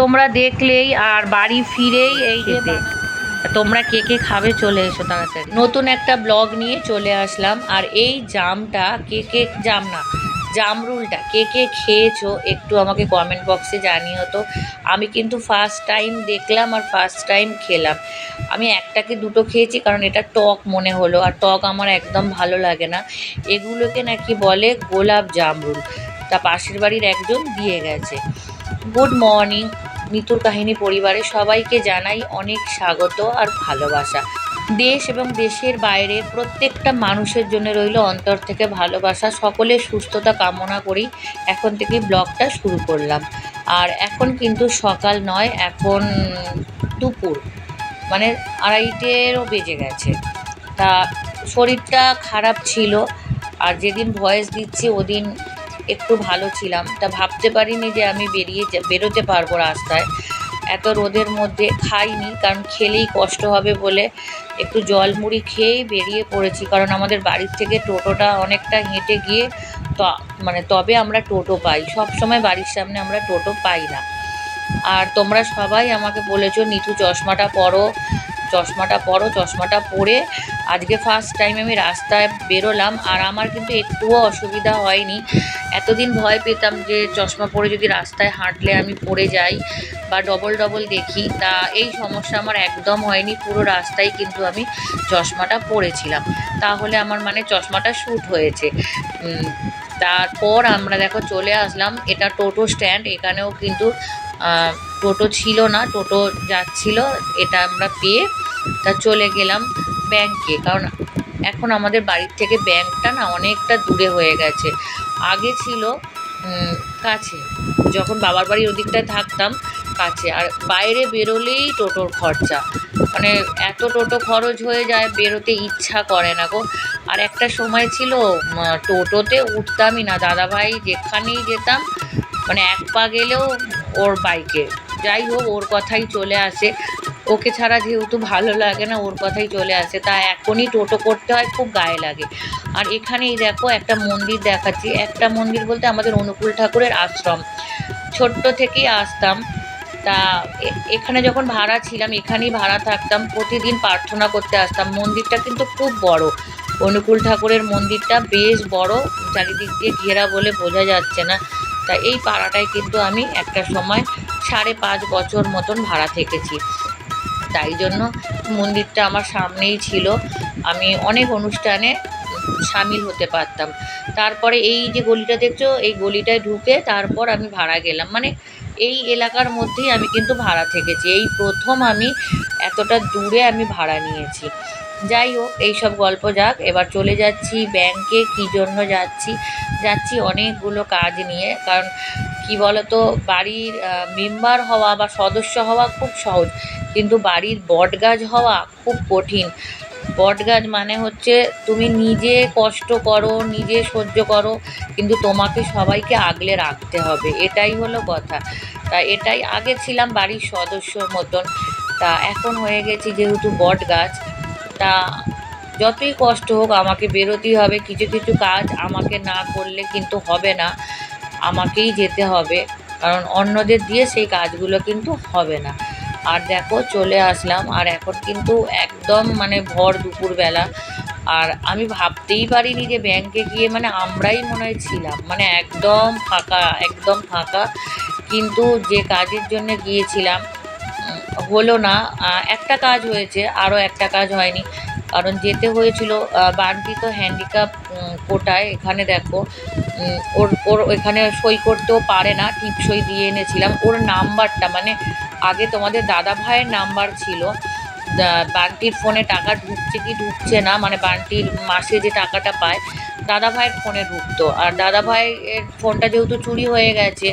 তোমরা দেখলেই আর বাড়ি ফিরেই এই যে তোমরা কে কে খাবে চলে এসো তাড়াতাড়ি। নতুন একটা ব্লগ নিয়ে চলে আসলাম আর এই জামটা কে কে জাম না জামরুলটা কে কে খেয়েছো একটু আমাকে কমেন্ট বক্সে জানিও তো। আমি কিন্তু ফার্স্ট টাইম দেখলাম আর ফার্স্ট টাইম খেলাম। আমি একটাকে দুটো খেয়েছি কারণ এটা টক মনে হলো আর টক আমার একদম ভালো লাগে না। এগুলোকে নাকি বলে গোলাপ জামরুল। তা পাশের বাড়ির একজন দিয়ে গেছে। গুড মর্নিং মিতুর কাহিনী পরিবারে সবাইকে জানাই অনেক স্বাগত আর ভালোবাসা। দেশ এবং দেশের বাইরে প্রত্যেকটা মানুষের জন্য রইল অন্তর থেকে ভালোবাসা। সকলের সুস্থতা কামনা করি এখন থেকে ব্লগটা শুরু করলাম। আর এখন কিন্তু সকাল নয়, এখন দুপুর মানে আড়াইটেরও বেজে গেছে। তা শরীরটা খারাপ ছিল, আর যেদিন ভয়েস দিচ্ছি ওদিন একটু ভালো ছিলাম। তা ভাবতে পারিনি যে আমি বেরিয়ে বেরোতে পারব রাস্তায়। এত রোদের মধ্যে খাইনি, কারণ খেলেই কষ্ট হবে বলে একটু জল মুড়ি খেয়েই বেরিয়ে পড়েছি। কারণ আমাদের বাড়ির থেকে টোটোটা অনেকটা হেঁটে গিয়ে তো মানে তবে আমরা টোটো পাই। সব সময় বাড়ির সামনে আমরা টোটো পাই না। আর তোমরা সবাই আমাকে বলেছ, নিতু চশমাটা পরো। চশমাটা পরো, চশমাটা পরে আজকে ফার্স্ট টাইম আমি রাস্তায় বেরোলাম আর আমার কিন্তু একটুও অসুবিধা হয়নি। এতদিন ভয় পেতাম যে চশমা পরে যদি রাস্তায় হাঁটলে আমি পড়ে যাই বা ডবল ডবল দেখি, তা এই সমস্যা আমার একদম হয়নি, পুরো রাস্তায় কিন্তু আমি চশমাটা পরেছিলাম। তাহলে আমার মানে চশমাটা শ্যুট হয়েছে। তারপর আমরা দেখো চলে আসলাম, এটা টোটো স্ট্যান্ড এখানেও কিন্তু টোটো ছিল না, টোটো যাচ্ছিল, এটা আমরা পেয়ে তা চলে গেলাম ব্যাংকে কারণ এখন আমাদের বাড়ির থেকে ব্যাংকটা না অনেকটা দূরে হয়ে গেছে। আগে ছিল কাছে। যখন বাবার বাড়ির ওদিকটায় থাকতাম, কাছে। আর বাইরে বেরোলেই টোটোর খরচা। মানে এত টোটো খরচ হয়ে যায়, বেরোতে ইচ্ছা করে না গো। আর একটা সময় ছিল টোটোতে উঠতামই না। দাদাভাই যেখানেই যেতাম মানে এক পা গেলেও ওর বাইকে। যাই হোক, ওর কথাই চলে আসে। ওকে ছাড়া যেহেতু ভালো লাগে না, ওর কথাই চলে আসে। তা এখনই টোটো করতে হয়, খুব গায়ে লাগে। আর এখানেই দেখো, একটা মন্দির দেখাচ্ছি। একটা মন্দির বলতে আমাদের অনুকূল ঠাকুরের আশ্রম। ছোট্ট থেকেই আসতাম। তা এখানে যখন ভাড়া ছিলাম, এখানেই ভাড়া থাকতাম। প্রতিদিন প্রার্থনা করতে আসতাম। মন্দিরটা কিন্তু খুব বড়। অনুকূল ঠাকুরের মন্দিরটা বেশ বড়। চারিদিক দিয়ে ঘেরা বলে বোঝা যাচ্ছে না। তা এই পাড়াটায় কিন্তু আমি একটা সময় সাড়ে পাঁচ বছর মতন ভাড়া থেকেছি। তাই জন্য মন্দিরটা আমার সামনেই ছিল। আমি অনেক অনুষ্ঠানে সামিল হতে পারতাম। তারপরে এই যে গলিটা দেখছ, এই গলিটায় ঢুকে তারপর আমি ভাড়া গেলাম। মানে এই এলাকার মধ্যেই আমি কিন্তু ভাড়া থেকেছি। এই প্রথম আমি এতটা দূরে আমি ভাড়া নিয়েছি। যাই হোক, এইসব গল্প যাক। এবার চলে যাচ্ছি ব্যাংকে কী জন্য যাচ্ছি? যাচ্ছি অনেকগুলো কাজ নিয়ে। কারণ কি বলতো, বাড়ির মেম্বার হওয়া বা সদস্য হওয়া খুব সহজ। কিন্তু বাড়ির বটগাছ হওয়া খুব কঠিন। বটগাছ মানে হচ্ছে তুমি নিজে কষ্ট করো, নিজে সহ্য করো, কিন্তু তোমাকে সবাইকে আগলে রাখতে হবে। এটাই হলো কথা। তা এটাই আগে ছিলাম বাড়ির সদস্যর মতন। তা এখন হয়ে গেছি যেহেতু বট গাছ তা যতই কষ্ট হোক, আমাকে বেরোতেই হবে। কিছু কিছু কাজ আমাকে না করলে কিন্তু হবে না। আমাকেই যেতে হবে। কারণ অন্যদের দিয়ে সেই কাজগুলো কিন্তু হবে না। আর দেখো, চলে আসলাম। আর এখন কিন্তু একদম মানে ভর দুপুরবেলা। আর আমি ভাবতেই পারিনি যে ব্যাংকে গিয়ে মানে আমরাই মনে হয় ছিলাম। মানে একদম ফাঁকা একদম ফাঁকা। কিন্তু যে কাজের জন্য গিয়েছিলাম হলো না। একটা কাজ হয়েছে, আরও একটা কাজ হয়নি। কারণ যেতে হয়েছিল তো হ্যান্ডিক্যাপ কোটায়, এখানে দেখো ওর ওর এখানে সই করতেও পারে না টিপ সই দিয়ে এনেছিলাম। ওর নাম্বারটা মানে আগে তোমাদের দাদা ভাইয়ের নাম্বার ছিল বান্টির ফোনে টাকা ঢুকছে কি ঢুকছে না মানে বান্টির মাসে যে টাকাটা পায় দাদা ভাইয়ের ফোনে ঢুকতো। আর দাদা ভাইয়ের ফোনটা যেহেতু চুরি হয়ে গেছে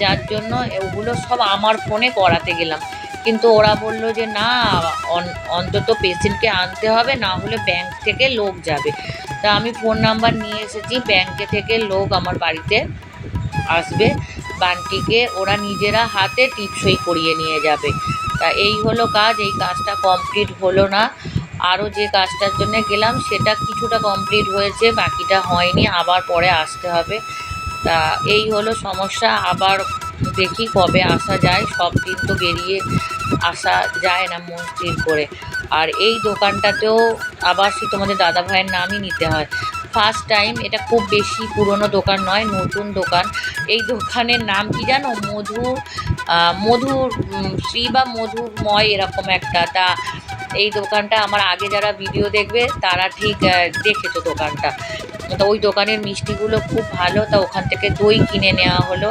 যার জন্য ওগুলো সব আমার ফোনে করাতে গেলাম। কিন্তু ওরা বলল যে, না, অন- অন্তত পেশেন্টকে আনতে হবে, না হলে ব্যাংক থেকে লোক যাবে। তা আমি ফোন নাম্বার নিয়ে এসেছি ব্যাংকে থেকে লোক আমার বাড়িতে আসবে। বানটিকে ওরা নিজেরা হাতে টিপসই করিয়ে নিয়ে যাবে। তা এই হলো কাজ, এই কাজটা কমপ্লিট হলো না। আরও যে কাজটার জন্য গেলাম, সেটা কিছুটা কমপ্লিট হয়েছে, বাকিটা হয়নি, আবার পরে আসতে হবে। তা এই হলো সমস্যা, আবার দেখি কবে আসা যায়। সব দিন তো বেরিয়ে আসা যায় না মন স্থির করে। আর এই দোকানটাতেও আবার সে তোমাদের দাদা ভাইয়ের নামই নিতে হয়। ফার্স্ট টাইম এটা খুব বেশি পুরনো দোকান নয় নতুন দোকান। এই দোকানের নাম কি জানো? মধুর উম, শ্রী বা মধুময় এরকম একটা। তা এই দোকানটা আমার আগে যারা ভিডিও দেখবে তারা ঠিক দেখেছ দোকানটা। তো ওই দোকানের মিষ্টিগুলো খুব ভালো। তা ওখান থেকে দই কিনে নেওয়া হলো।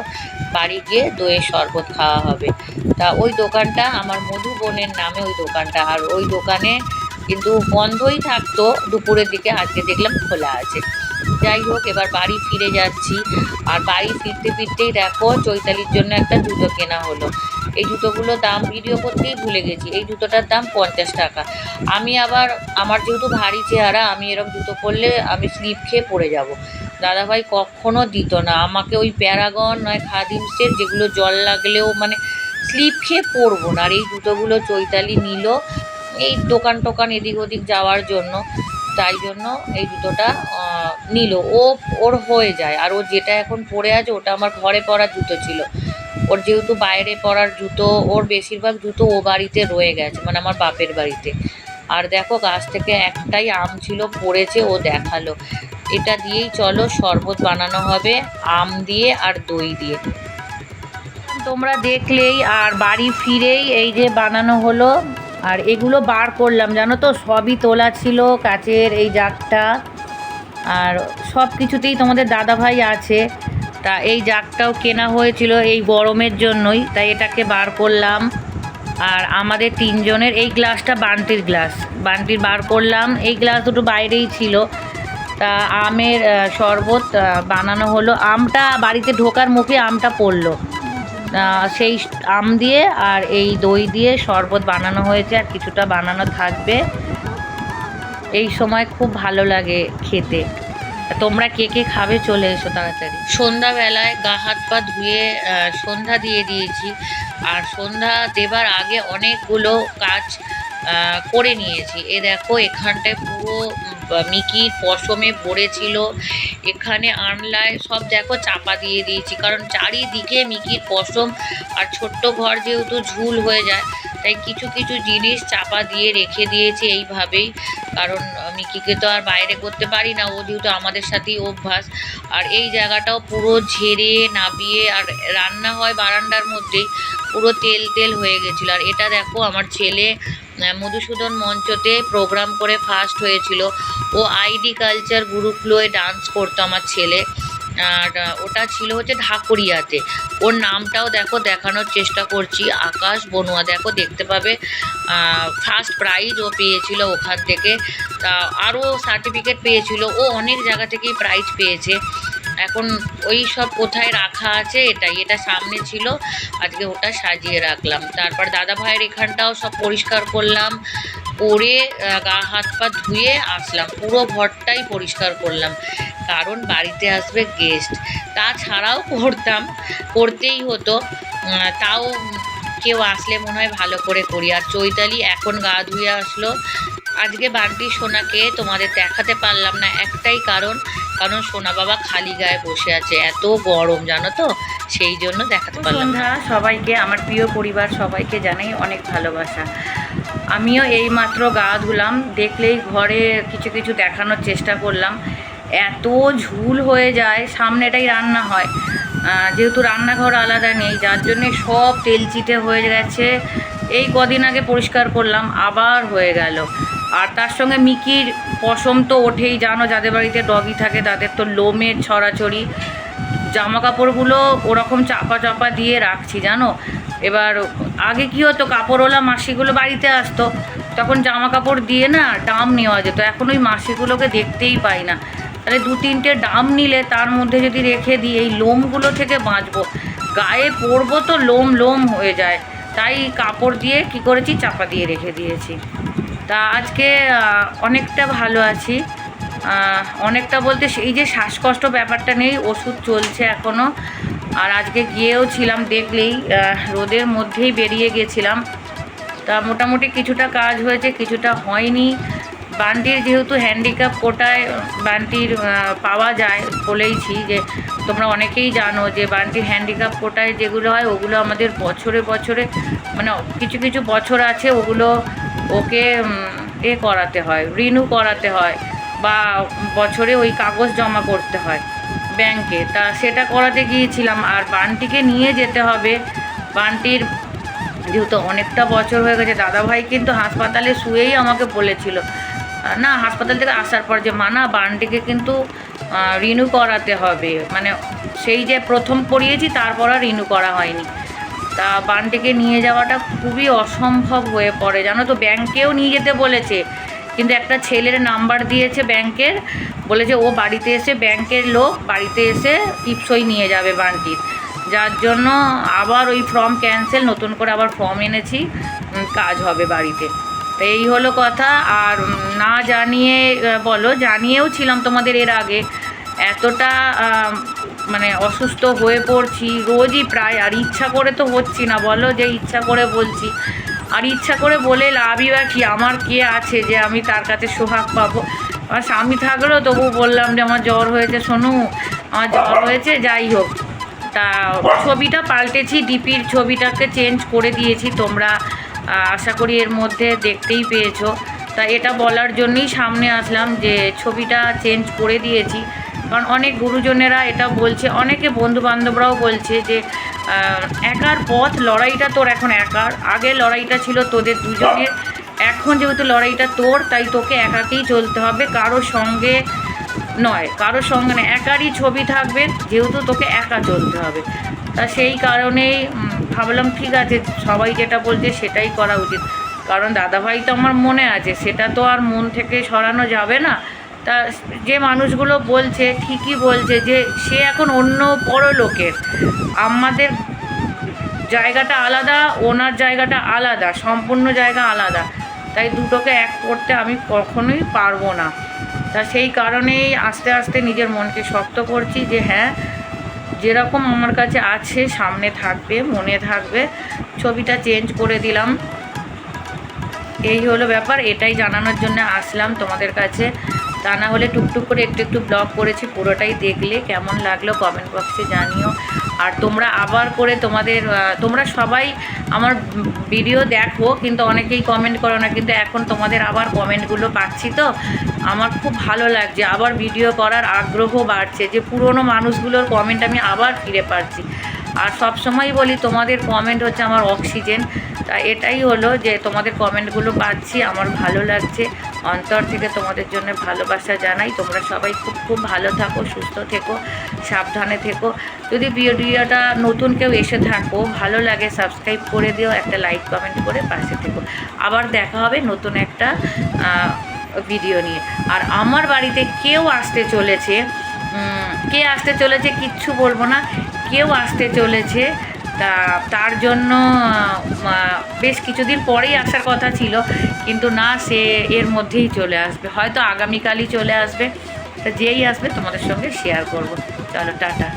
বাড়ি গিয়ে দইয়ের শরবত খাওয়া হবে। তা ওই দোকানটা আমার মধু বোনের নামে ওই দোকানটা। আর ওই দোকানে কিন্তু বন্ধই থাকতো। দুপুরের দিকে আজকে দেখলাম খোলা আছে। যাই হোক, এবার বাড়ি ফিরে যাচ্ছি। আর বাড়ি ফিরতে ফিরতেই দেখো চৈতালির জন্য একটা জুতো কেনা হলো। এই জুতোগুলো দাম ভিডিও করতেই ভুলে গেছি। এই জুতোটার দাম পঞ্চাশ টাকা। আমি আবার, আমার যেহেতু ভারী চেহারা, আমি এরকম জুতো পরলে আমি স্লিপ খেয়ে পড়ে যাব। দাদাভাই কখনো দিত না। আমাকে ওই প্যারাগন নয় খাদিমসের যেগুলো জল লাগলেও মানে স্লিপ খেয়ে পরবো না। আর এই জুতোগুলো চৈতালি নিল এই দোকান টোকান এদিক ওদিক যাওয়ার জন্য। তাই জন্য এই জুতোটা নিল। ও, ওর হয়ে যায়। আর ও যেটা এখন পরে আছে, ওটা আমার ঘরে পরার জুতো ছিল। ওর যেহেতু বাইরে পরার জুতো, ওর বেশিরভাগ জুতো ও বাড়িতে রয়ে গেছে মানে আমার বাপের বাড়িতে। আর দেখো গাছ থেকে একটাই আম ছিল, পড়েছে, ও দেখাল। এটা দিয়েই চলো শরবত বানানো হবে, আম দিয়ে আর দই দিয়ে। তোমরা দেখলেই আর বাড়ি ফিরেই এই যে বানানো হলো, আর এগুলো বার করলাম, জানো তো? সবই তোলা ছিল কাচের এই জাগটা আর সব কিছুতেই তোমাদের দাদাভাই আছে। তা এই জাগটাও কেনা হয়েছিল এই গরমের জন্যই, তাই এটাকে বার করলাম। আর আমাদের তিনজনের এই গ্লাসটা বান্টির গ্লাস। বান্টির বার করলাম, এই গ্লাস দুটো বাইরেই ছিল। তা আমের শরবত বানানো হলো। আমটা বাড়িতে ঢোকার মুখে আমটা পড়ল। সেই আম দিয়ে আর এই দই দিয়ে শরবত বানানো হয়েছে, আর কিছুটা বানানো থাকবে। এই সময় খুব ভালো লাগে খেতে। তোমরা কে কে খাবে চলে এসো তাড়াতাড়ি। সন্ধ্যাবেলায় গা হাত পা ধুয়ে সন্ধ্যা দিয়ে দিয়েছি। আর সন্ধ্যা দেবার আগে অনেকগুলো কাজ করে নিয়েছি। এ দেখো, এখানটায় পুরো মিকির পশমে ভরেছিল। এখানে আনলায় সব দেখো চাপা দিয়ে দিয়েছি। কারণ চারিদিকে মিকির পশম আর ছোট্ট ঘর যেহেতু ঝুল হয়ে যায়, তাই কিছু কিছু জিনিস চাপা দিয়ে রেখে দিয়েছি এইভাবেই। কারণ মিকিকে তো আর বাইরে করতে পারি না। ও যেহেতু আমাদের সাথেই অভ্যাস। আর এই জায়গাটাও পুরো ঝেড়ে, নাবিয়ে, আর রান্না হয় বারান্দার মধ্যেই। পুরো তেল তেল হয়ে গেছিল। আর এটা দেখো, আমার ছেলে মধুসূদন মঞ্চতে প্রোগ্রাম করে ফার্স্ট হয়েছিল। ও আইডি কালচার গ্রুপগুলোয় ডান্স করতো আমার ছেলে। আর ওটা ছিল হচ্ছে ঢাকুরিয়াতে। ওর নামটাও দেখো, দেখানোর চেষ্টা করছি। আকাশ বনুয়া, দেখো, দেখতে পাবে। ফার্স্ট প্রাইজ ও পেয়েছিল ওখান থেকে। তা আরও সার্টিফিকেট পেয়েছিল। ও অনেক জায়গা থেকেই প্রাইজ পেয়েছে। এখন ওই সব কোথায় রাখা আছে, এটাই। এটা সামনে ছিল। আজকে ওটা সাজিয়ে রাখলাম। তারপর দাদা ভাইয়ের এখানটাও সব পরিষ্কার করলাম। করে গা হাত পা ধুয়ে আসলাম। পুরো ঘরটাই পরিষ্কার করলাম। কারণ বাড়িতে আসবে গেস্ট তাছাড়াও করতাম করতেই হতো। তাও কেউ আসলে মনে হয় ভালো করে করি। আর চৈতালি এখন গা ধুয়ে আসলো। আজকে বান্টি সোনাকে তোমাদের দেখাতে পারলাম না একটাই কারণ। কারণ সোনা বাবা খালি গায়ে বসে আছে এত গরম জানো তো? সেই জন্য দেখাতে পারলাম না। সবাইকে আমার প্রিয় পরিবার সবাইকে জানাই অনেক ভালোবাসা। আমিও এই মাত্র গা ধুলাম দেখলেই ঘরে কিছু কিছু দেখানোর চেষ্টা করলাম। এত ঝুল হয়ে যায়, সামনেটাই রান্না হয়। যেহেতু রান্নাঘর আলাদা নেই, যার জন্যে সব তেলচিটে হয়ে গেছে। এই কদিন আগে পরিষ্কার করলাম, আবার হয়ে গেল। আর তার সঙ্গে মিকির, পশম তো ওঠেই, জানো যাদের বাড়িতে ডগি থাকে, তাদের তো লোমের ছড়াছড়ি। জামা কাপড়গুলো ওরকম চাপা চাপা দিয়ে রাখছি, জানো? এবার আগে কি হতো, কাপড়ওয়ালা মাসিগুলো বাড়িতে আসতো, তখন জামা কাপড় দিয়ে না ডাম নেওয়া যেত। এখন ওই মাসিগুলোকে দেখতেই পাই না। তাহলে দু তিনটে ডাম নিলে তার মধ্যে যদি রেখে দিই, এই লোমগুলো থেকে বাঁচবো। গায়ে পরবো তো লোম লোম হয়ে যায়। তাই কাপড় দিয়ে কি করেছি, চাপা দিয়ে রেখে দিয়েছি। তা আজকে অনেকটা ভালো আছি। অনেকটা বলতে এই যে শ্বাসকষ্ট ব্যাপারটা নেই, ওষুধ চলছে এখনও আর আজকে গিয়েও ছিলাম দেখলেই রোদের মধ্যেই বেরিয়ে গেছিলাম। তা মোটামুটি কিছুটা কাজ হয়েছে, কিছুটা হয়নি। বানটির যেহেতু হ্যান্ডিক্যাপ কোটায় বানটির পাওয়া যায় বলেইছি যে তোমরা অনেকেই জানো যে বানটির হ্যান্ডিক্যাপ কোটায় যেগুলো হয় ওগুলো আমাদের বছরে বছরে মানে কিছু কিছু বছর আছে ওগুলো ওকে এ করাতে হয় রিনিউ করাতে হয় বা বছরে ওই কাগজ জমা করতে হয় ব্যাংকে। তা সেটা করাতে গিয়েছিলাম। আর বানটিকে নিয়ে যেতে হবে। বানটির যেহেতু অনেকটা বছর হয়ে গেছে, দাদাভাই কিন্তু হাসপাতালে শুয়েই আমাকে বলেছিল না, হাসপাতাল থেকে আসার পর যে মানা, বানটিকে কিন্তু রিনিউ করাতে হবে। মানে সেই যে প্রথম পড়িয়েছি, তারপর আর রিনিউ করা হয়নি। তা বানটিকে নিয়ে যাওয়াটা খুবই অসম্ভব হয়ে পড়ে। জানো তো, ব্যাংকেও নিয়ে যেতে বলেছে। কিন্তু একটা ছেলের নাম্বার দিয়েছে ব্যাংকের, বলেছে ও বাড়িতে এসে ব্যাংকের লোক, বাড়িতে এসে টিপসই নিয়ে যাবে বানটির। যার জন্য আবার ওই ফর্ম ক্যান্সেল, নতুন করে আবার ফর্ম এনেছি কাজ হবে বাড়িতে। এই হলো কথা। আর না জানিয়ে বলো, জানিয়েও ছিলাম তোমাদের এর আগে। এতটা মানে অসুস্থ হয়ে পড়ছি, রোজই প্রায়, আর ইচ্ছা করে তো হচ্ছি না, বলো, যে ইচ্ছা করে বলছি। আর ইচ্ছা করে বলে লাভই বা কি? আমার কে আছে যে আমি তার কাছে সোহাগ পাবো? আমার স্বামী থাকলেও তবু বললাম যে আমার জ্বর হয়েছে, শোনু, আমার জ্বর হয়েছে, যাই হোক। তা ছবিটা পাল্টেছি, ডিপির ছবিটাকে চেঞ্জ করে দিয়েছি, তোমরা আশা করি এর মধ্যে দেখতেই পেয়েছ। তা এটা বলার জন্যই সামনে আসলাম যে ছবিটা চেঞ্জ করে দিয়েছি। কারণ অনেক গুরুজনেরা এটা বলছে, অনেকে বন্ধু বান্ধবরাও বলছে যে একার পথ, লড়াইটা তোর এখন একার। আগে লড়াইটা ছিল তোদের দুজনের। এখন যেহেতু লড়াইটা তোর, তাই তোকে একাকেই চলতে হবে। কারোর সঙ্গে নয় কারোর সঙ্গে না একারই ছবি থাকবে, যেহেতু তোকে একা চলতে হবে। তা সেই কারণেই ভাবলাম ঠিক আছে, সবাই যেটা বলছে সেটাই করা উচিত। কারণ দাদাভাই তো আমার মনে আছে, সেটা তো আর মন থেকে সরানো যাবে না। তা যে মানুষগুলো বলছে, ঠিকই বলছে যে সে এখন অন্য বড় লোকের। আমাদের জায়গাটা আলাদা, ওনার জায়গাটা আলাদা, সম্পূর্ণ জায়গা আলাদা। তাই দুটোকে এক করতে আমি কখনোই পারব না। তা সেই কারণেই আস্তে আস্তে নিজের মনকে শক্ত করছি যে হ্যাঁ যেরকম আমার কাছে আছে, সামনে থাকবে, মনে থাকবে। ছবিটা চেঞ্জ করে দিলাম। এই হলো ব্যাপার, এটাই জানানোর জন্য আসলাম তোমাদের কাছে। তা না হলে টুকটুক করে একটু একটু ব্লগ করেছি, পুরোটাই দেখলে কেমন লাগল কমেন্ট বক্সে জানিও। আর তোমরা আবার করে তোমাদের তোমরা সবাই আমার ভিডিও দেখো, কিন্তু অনেকেই কমেন্ট করো না, কিন্তু এখন তোমাদের আবার কমেন্টগুলো পাচ্ছি তো। আমার খুব ভালো লাগছে, আবার ভিডিও করার আগ্রহ বাড়ছে যে পুরনো মানুষগুলোর কমেন্ট আমি আবার ফিরে পাচ্ছি। আর সব সময় বলি, তোমাদের কমেন্ট হচ্ছে আমার অক্সিজেন তা এটাই হলো যে তোমাদের কমেন্টগুলো পাচ্ছি, আমার ভালো লাগছে। অন্তর থেকে তোমাদের জন্য ভালোবাসা জানাই। তোমরা সবাই খুব খুব ভালো থাকো, সুস্থ থেকো, সাবধানে থেকো। যদি ভিডিওটা নতুন কেউ এসে থাকো, ভালো লাগে সাবস্ক্রাইব করে দিও, একটা লাইক কমেন্ট করে পাশে থেকো। আবার দেখা হবে নতুন একটা ভিডিও নিয়ে। আর আমার বাড়িতে কেউ আসতে চলেছে কে আসতে চলেছে কিচ্ছু বলব না। কেউ আসতে চলেছে তা তার জন্য বেশ কিছুদিন পরেই আসার কথা ছিল, কিন্তু না, সে এর মধ্যেই চলে আসবে। হয়তো আগামীকালই চলে আসবে। তা যেই আসবে তোমাদের সঙ্গে শেয়ার করব। চলো, টাটা।